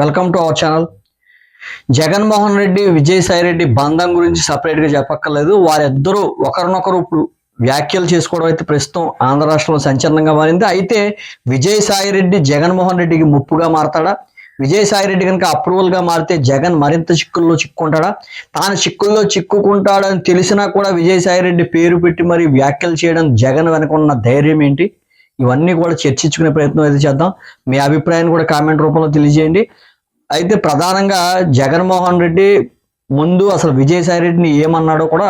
Welcome to our channel Jaganmohan Reddy Vijayasai Reddy బంధం గురించి సపరేట్గా చెప్పక్కర్లేదు. వారిద్దరూ ఒకరినొకరు ఇప్పుడు వ్యాఖ్యలు చేసుకోవడం అయితే ప్రస్తుతం ఆంధ్ర రాష్ట్రంలో సంచలనంగా మారింది. అయితే విజయసాయి రెడ్డి జగన్మోహన్ రెడ్డికి ముప్పుగా మారతాడా? విజయసాయి రెడ్డి కనుక అప్రూవల్గా మారితే జగన్ మరింత చిక్కుల్లో చిక్కుంటాడా? తాను చిక్కుల్లో చిక్కుకుంటాడని తెలిసినా కూడా విజయసాయి రెడ్డి పేరు పెట్టి మరి వ్యాఖ్యలు చేయడం జగన్ వెనక ఉన్న ధైర్యం ఏంటి? ఇవన్నీ కూడా చర్చించుకునే ప్రయత్నం అయితే చేద్దాం. మీ అభిప్రాయాన్ని కూడా కామెంట్ రూపంలో తెలియజేయండి. అయితే ప్రధానంగా జగన్మోహన్ రెడ్డి ముందు అసలు విజయసాయి రెడ్డిని ఏమన్నాడో కూడా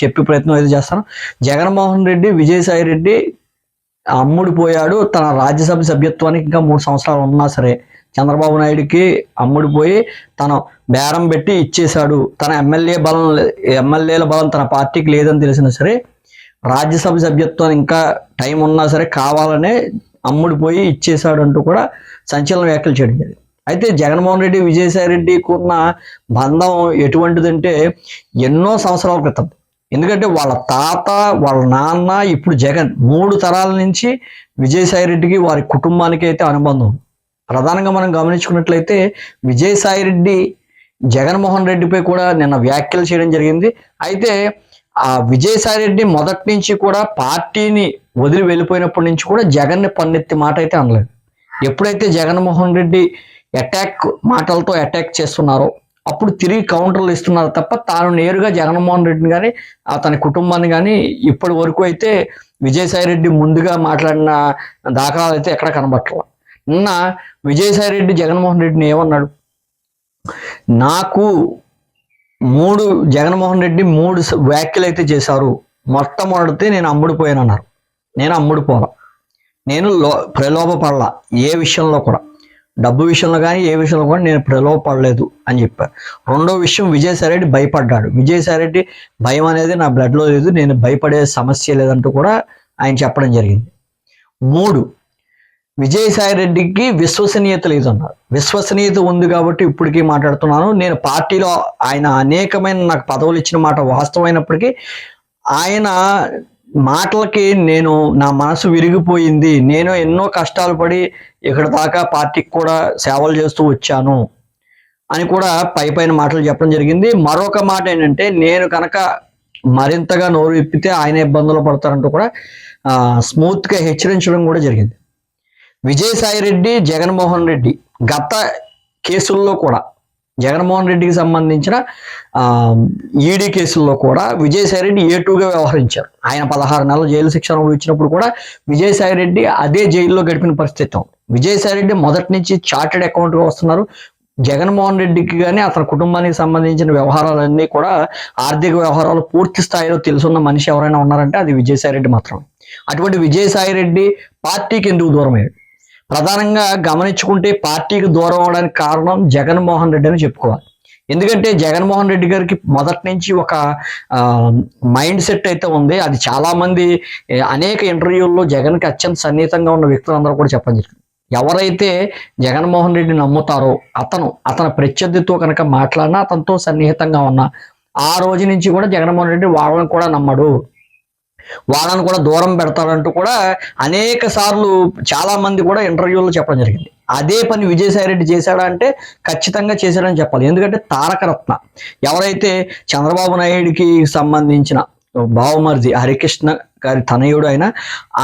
చెప్పే ప్రయత్నం అయితే చేస్తాను. జగన్మోహన్ రెడ్డి విజయసాయి రెడ్డి అమ్ముడు పోయాడు తన రాజ్యసభ సభ్యత్వానికి ఇంకా మూడు సంవత్సరాలు ఉన్నా సరే చంద్రబాబు నాయుడికి అమ్ముడు పోయి తను బేరం పెట్టి ఇచ్చేశాడు. తన ఎమ్మెల్యే బలం ఎమ్మెల్యేల బలం తన పార్టీకి లేదని తెలిసినా సరే రాజ్యసభ సభ్యత్వం ఇంకా టైం ఉన్నా సరే కావాలనే అమ్ముడిపోయి ఇచ్చేశాడు అంటూ కూడా సంచలన వ్యాఖ్యలు చేయడం జరిగింది. అయితే జగన్మోహన్ రెడ్డి విజయసాయి రెడ్డికి ఉన్న బంధం ఎటువంటిదంటే ఎన్నో సంవత్సరాల క్రితం. ఎందుకంటే వాళ్ళ తాత వాళ్ళ నాన్న ఇప్పుడు జగన్ మూడు తరాల నుంచి విజయసాయి రెడ్డికి వారి కుటుంబానికి అయితే అనుబంధం ఉంది. ప్రధానంగా మనం గమనించుకున్నట్లయితే విజయసాయి రెడ్డి జగన్మోహన్ రెడ్డిపై కూడా నిన్న వ్యాఖ్యలు చేయడం జరిగింది. అయితే ఆ విజయసాయి రెడ్డి మొదటి నుంచి కూడా పార్టీని వదిలి వెళ్ళిపోయినప్పటి నుంచి కూడా జగన్ని పన్నెత్తి మాట అయితే అనలేదు. ఎప్పుడైతే జగన్మోహన్ రెడ్డి అటాక్ మాటలతో అటాక్ చేస్తున్నారో అప్పుడు తిరిగి కౌంటర్లు ఇస్తున్నారు తప్ప తాను నేరుగా జగన్మోహన్ రెడ్డిని కానీ అతని కుటుంబాన్ని కానీ ఇప్పటి వరకు అయితే విజయసాయి రెడ్డి ముందుగా మాట్లాడిన దాఖలాలు అయితే ఎక్కడ కనబట్టలేదు నిన్న విజయసాయి రెడ్డి జగన్మోహన్ రెడ్డిని ఏమన్నాడు? నాకు మూడు జగన్మోహన్ రెడ్డి మూడు స- వ్యాఖ్యలు అయితే చేశారు. మొట్టమొదటి నేను అమ్ముడిపోయాను అన్నారు నేను అమ్ముడిపోలా నేను లో ప్రలోభపడలా ఏ విషయంలో కూడా. డబ్బు విషయంలో కానీ ఏ విషయంలో కూడా నేను ప్రలోభపడలేదు అని చెప్పారు రెండో విషయం విజయసాయిరెడ్డి భయపడ్డాడు. విజయసాయిరెడ్డి భయం అనేది నా బ్లడ్లో లేదు. నేను భయపడే సమస్య లేదంటూ కూడా ఆయన చెప్పడం జరిగింది. మూడు విజయసాయి రెడ్డికి విశ్వసనీయత లేదన్నారు. విశ్వసనీయత ఉంది కాబట్టి ఇప్పటికీ మాట్లాడుతున్నాను. నేను పార్టీలో ఆయన అనేకమైన నాకు పదవులు ఇచ్చిన మాట వాస్తవమైనప్పటికీ ఆయన మాటలకి నేను నా మనసు విరిగిపోయింది. నేను ఎన్నో కష్టాలు పడి ఇక్కడ దాకా పార్టీకి కూడా సేవలు చేస్తూ వచ్చాను అని కూడా పై పైన మాటలు చెప్పడం జరిగింది. మరొక మాట ఏంటంటే నేను కనుక మరింతగా నోరు విప్పితే ఆయన ఇబ్బందులు పడతారంటూ కూడా స్మూత్గా హెచ్చరించడం కూడా జరిగింది. విజయసాయి రెడ్డి జగన్మోహన్ రెడ్డి గత కేసుల్లో కూడా జగన్మోహన్ రెడ్డికి సంబంధించిన ఈడీ కేసుల్లో కూడా విజయసాయి రెడ్డి ఏ టూగా వ్యవహరించారు. ఆయన పదహారు నెలలు జైలు శిక్ష వచ్చినప్పుడు కూడా విజయసాయి రెడ్డి అదే జైల్లో గడిపిన పరిస్థితి ఉంది. విజయసాయి రెడ్డి మొదటి నుంచి చార్టెడ్ అకౌంట్గా వస్తున్నారు. జగన్మోహన్ రెడ్డికి కానీ అతని కుటుంబానికి సంబంధించిన వ్యవహారాలన్నీ కూడా ఆర్థిక వ్యవహారాలు పూర్తి స్థాయిలో తెలుసున్న మనిషి ఎవరైనా ఉన్నారంటే అది విజయసాయి రెడ్డి మాత్రమే. అటువంటి విజయసాయి రెడ్డి పార్టీకి ఎందుకు దూరమయ్యాడు? ప్రధానంగా గమనించుకుంటే పార్టీకి దూరం అవడానికి కారణం జగన్మోహన్ రెడ్డి అని చెప్పుకోవాలి. ఎందుకంటే జగన్మోహన్ రెడ్డి గారికి మొదటి నుంచి ఒక మైండ్ సెట్ అయితే ఉంది. అది చాలా మంది అనేక ఇంటర్వ్యూల్లో జగన్కి అత్యంత సన్నిహితంగా ఉన్న వ్యక్తులందరూ కూడా చెప్పడం జరిగింది. ఎవరైతే జగన్మోహన్ రెడ్డి నమ్ముతారో అతను అతని ప్రత్యర్థితో కనుక మాట్లాడినా అతనితో సన్నిహితంగా ఉన్నా ఆ రోజు నుంచి కూడా జగన్మోహన్ రెడ్డి వాళ్ళని కూడా నమ్మడు. వాళ్ళని కూడా దూరం పెడతాడంటూ కూడా అనేక సార్లు చాలా మంది కూడా ఇంటర్వ్యూలో చెప్పడం జరిగింది. అదే పని విజయసాయి రెడ్డి చేశాడా అంటే ఖచ్చితంగా చేశాడని చెప్పాలి. ఎందుకంటే తారకరత్న ఎవరైతే చంద్రబాబు నాయుడికి సంబంధించిన బావమర్జి హరికృష్ణ గారి తనయుడు అయిన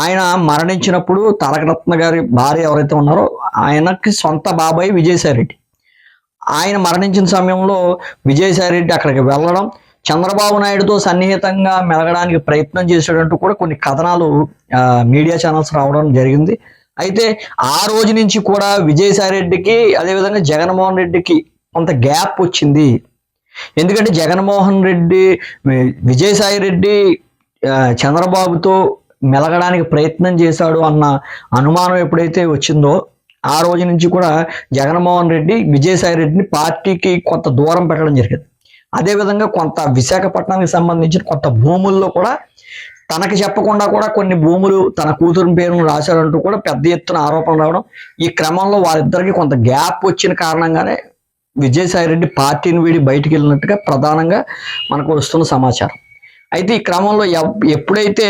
ఆయన మరణించినప్పుడు తారకరత్న గారి భార్య ఎవరైతే ఉన్నారో ఆయనకి సొంత బాబాయ్ విజయసాయి రెడ్డి. ఆయన మరణించిన సమయంలో విజయసాయి రెడ్డి అక్కడికి వెళ్ళడం చంద్రబాబు నాయుడుతో సన్నిహితంగా మెలగడానికి ప్రయత్నం చేసేటట్టు కూడా కొన్ని కథనాలు మీడియా ఛానల్స్ రావడం జరిగింది. అయితే ఆ రోజు నుంచి కూడా విజయసాయి రెడ్డికి అదేవిధంగా జగన్మోహన్ రెడ్డికి కొంత గ్యాప్ వచ్చింది. ఎందుకంటే జగన్మోహన్ రెడ్డి విజయసాయి రెడ్డి చంద్రబాబుతో మెలగడానికి ప్రయత్నం చేశాడు అన్న అనుమానం ఎప్పుడైతే వచ్చిందో ఆ రోజు నుంచి కూడా జగన్మోహన్ రెడ్డి విజయసాయి రెడ్డిని పార్టీకి కొంత దూరం పెట్టడం జరిగింది. అదేవిధంగా కొంత విశాఖపట్నానికి సంబంధించిన కొంత భూముల్లో కూడా తనకి చెప్పకుండా కూడా కొన్ని భూములు తన కూతురు పేరును రాశారంటూ కూడా పెద్ద ఎత్తున ఆరోపణ రావడం ఈ క్రమంలో వారిద్దరికి కొంత గ్యాప్ వచ్చిన కారణంగానే విజయసాయి రెడ్డి పార్టీని వీడి బయటికి వెళ్ళినట్టుగా ప్రధానంగా మనకు వస్తున్న సమాచారం. అయితే ఈ క్రమంలో ఎప్పుడైతే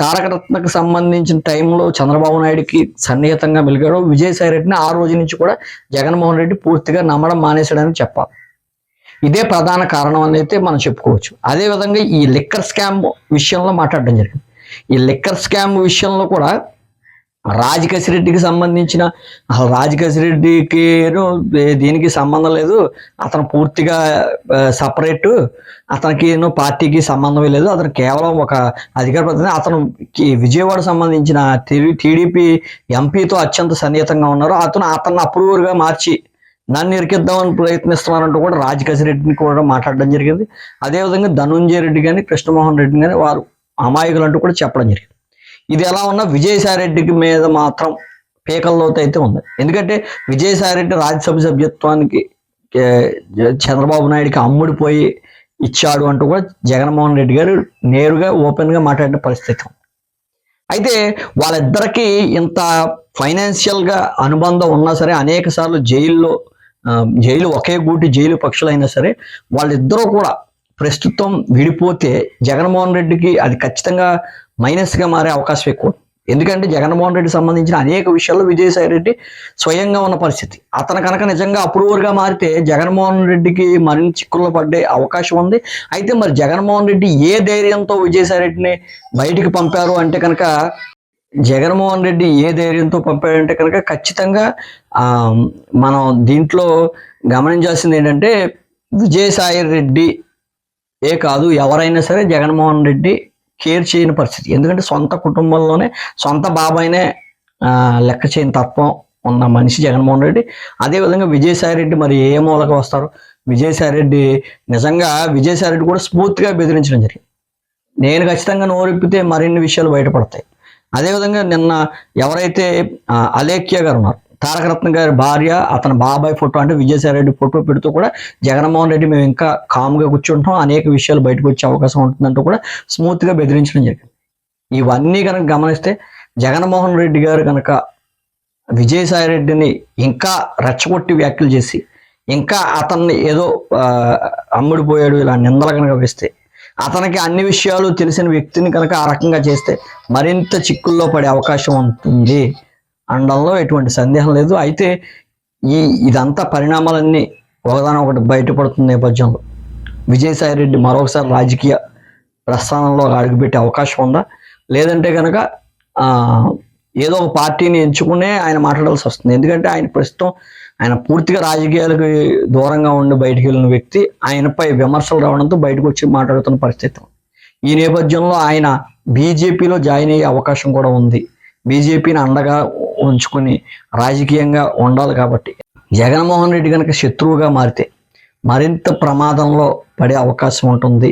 తారక రత్నకు సంబంధించిన టైంలో చంద్రబాబు నాయుడికి సన్నిహితంగా మెలిగాడో విజయసాయి రెడ్డిని ఆ రోజు నుంచి కూడా జగన్మోహన్ రెడ్డి పూర్తిగా నమ్మడం మానేశాడని చెప్పాలి. ఇదే ప్రధాన కారణం అని అయితే మనం చెప్పుకోవచ్చు. అదే విధంగా ఈ లిక్కర్ స్కామ్ విషయంలో మాట్లాడడం జరిగింది. ఈ లిక్కర్ స్కామ్ విషయంలో కూడా రాజకేశ్ రెడ్డికి సంబంధించిన రాజకేశ్ రెడ్డికి దీనికి సంబంధం లేదు. అతను పూర్తిగా సపరేట్ అతనికి ఏమో పార్టీకి సంబంధం లేదు. అతను కేవలం ఒక అధికార ప్రతినిధి. అతను విజయవాడ సంబంధించిన టీడీపీ ఎంపీతో అత్యంత సన్నిహితంగా ఉన్నారు. అతను అతను అప్రూవర్గా మార్చి నన్ను ఇరికిద్దామని ప్రయత్నిస్తున్నారంటూ కూడా రాజకేశ్ రెడ్డిని కూడా మాట్లాడడం జరిగింది. అదేవిధంగా ధనుంజయ రెడ్డి కానీ కృష్ణమోహన్ రెడ్డి కానీ వారు అమాయకులు అంటూ కూడా చెప్పడం జరిగింది. ఇది ఎలా ఉన్నా విజయసాయి రెడ్డికి మీద మాత్రం పీకల్లోతు అయితే ఉంది. ఎందుకంటే విజయసాయి రెడ్డి రాజ్యసభ సభ్యత్వానికి చంద్రబాబు నాయుడికి అమ్ముడిపోయి ఇచ్చాడు అంటూ కూడా జగన్మోహన్ రెడ్డి గారు నేరుగా ఓపెన్గా మాట్లాడిన పరిస్థితి ఉంది. అయితే వాళ్ళిద్దరికీ ఇంత ఫైనాన్షియల్గా అనుబంధం ఉన్నా సరే అనేక సార్లు జైల్లో జైలు ఒకే గూటి జైలు పక్షులైనా సరే వాళ్ళిద్దరూ కూడా ప్రస్తుతం విడిపోతే జగన్మోహన్ రెడ్డికి అది ఖచ్చితంగా మైనస్గా మారే అవకాశం ఎక్కువ. ఎందుకంటే జగన్మోహన్ రెడ్డి సంబంధించిన అనేక విషయాల్లో విజయసాయి రెడ్డి స్వయంగా ఉన్న పరిస్థితి. అతను కనుక నిజంగా అప్రూవర్గా మారితే జగన్మోహన్ రెడ్డికి మరిన్ని చిక్కుల్లో పడే అవకాశం ఉంది. అయితే మరి జగన్మోహన్ రెడ్డి ఏ ధైర్యంతో విజయసాయి రెడ్డిని బయటికి పంపారు అంటే కనుక జగన్మోహన్ రెడ్డి ఏ ధైర్యంతో పంపాడంటే కనుక ఖచ్చితంగా మనం దీంట్లో గమనించాల్సింది ఏంటంటే విజయసాయి రెడ్డి ఏ కాదు ఎవరైనా సరే జగన్మోహన్ రెడ్డి కేర్ చేయని పరిస్థితి. ఎందుకంటే సొంత కుటుంబంలోనే సొంత బాబాయినే లెక్క చేయని తత్వం ఉన్న మనిషి జగన్మోహన్ రెడ్డి. అదేవిధంగా విజయసాయి రెడ్డి మరి ఏ మూలక వస్తారు? విజయసాయి రెడ్డి నిజంగా విజయసాయి రెడ్డి కూడా స్ఫూర్తిగా బెదిరించడం జరిగింది. నేను ఖచ్చితంగా నోరిప్పితే మరిన్ని విషయాలు బయటపడతాయి. అదేవిధంగా నిన్న ఎవరైతే అలేఖ్య గారు ఉన్నారు తారకరత్న గారి భార్య అతని బాబాయ్ ఫోటో అంటే విజయసాయి రెడ్డి ఫోటో పెడుతూ కూడా జగన్మోహన్ రెడ్డి మేము ఇంకా కామ్గా కూర్చుంటాం అనేక విషయాలు బయటకు వచ్చే అవకాశం ఉంటుందంటూ కూడా స్మూత్గా బెదిరించడం జరిగింది. ఇవన్నీ కనుక గమనిస్తే జగన్మోహన్ రెడ్డి గారు కనుక విజయసాయి రెడ్డిని ఇంకా రెచ్చగొట్టి వ్యాఖ్యలు చేసి ఇంకా అతన్ని ఏదో అమ్ముడిపోయాడు ఇలా నిందలు కనుక వేస్తే అతనికి అన్ని విషయాలు తెలిసిన వ్యక్తిని కనుక ఆ రకంగా చేస్తే మరింత చిక్కుల్లో పడే అవకాశం ఉంటుంది. అనడంలో ఎటువంటి సందేహం లేదు. అయితే ఈ ఇదంతా పరిణామాలన్నీ ఒకదానొకటి బయటపడుతున్న నేపథ్యంలో విజయసాయి రెడ్డి మరొకసారి రాజకీయ ప్రస్థానంలో అడుగుపెట్టే అవకాశం ఉందా? లేదంటే కనుక ఏదో ఒక పార్టీని ఎంచుకునే ఆయన మాట్లాడాల్సి వస్తుంది. ఎందుకంటే ఆయన ప్రస్తుతం ఆయన పూర్తిగా రాజకీయాలకు దూరంగా ఉండి బయటికి వెళ్ళిన వ్యక్తి ఆయనపై విమర్శలు రావడంతో బయటకు వచ్చి మాట్లాడుతున్న పరిస్థితి ఈ నేపథ్యంలో ఆయన బీజేపీలో జాయిన్ అయ్యే అవకాశం కూడా ఉంది. బీజేపీని అండగా ఉంచుకొని రాజకీయంగా ఉండాలి కాబట్టి. జగన్మోహన్ రెడ్డి కనుక శత్రువుగా మారితే మరింత ప్రమాదంలో పడే అవకాశం ఉంటుంది.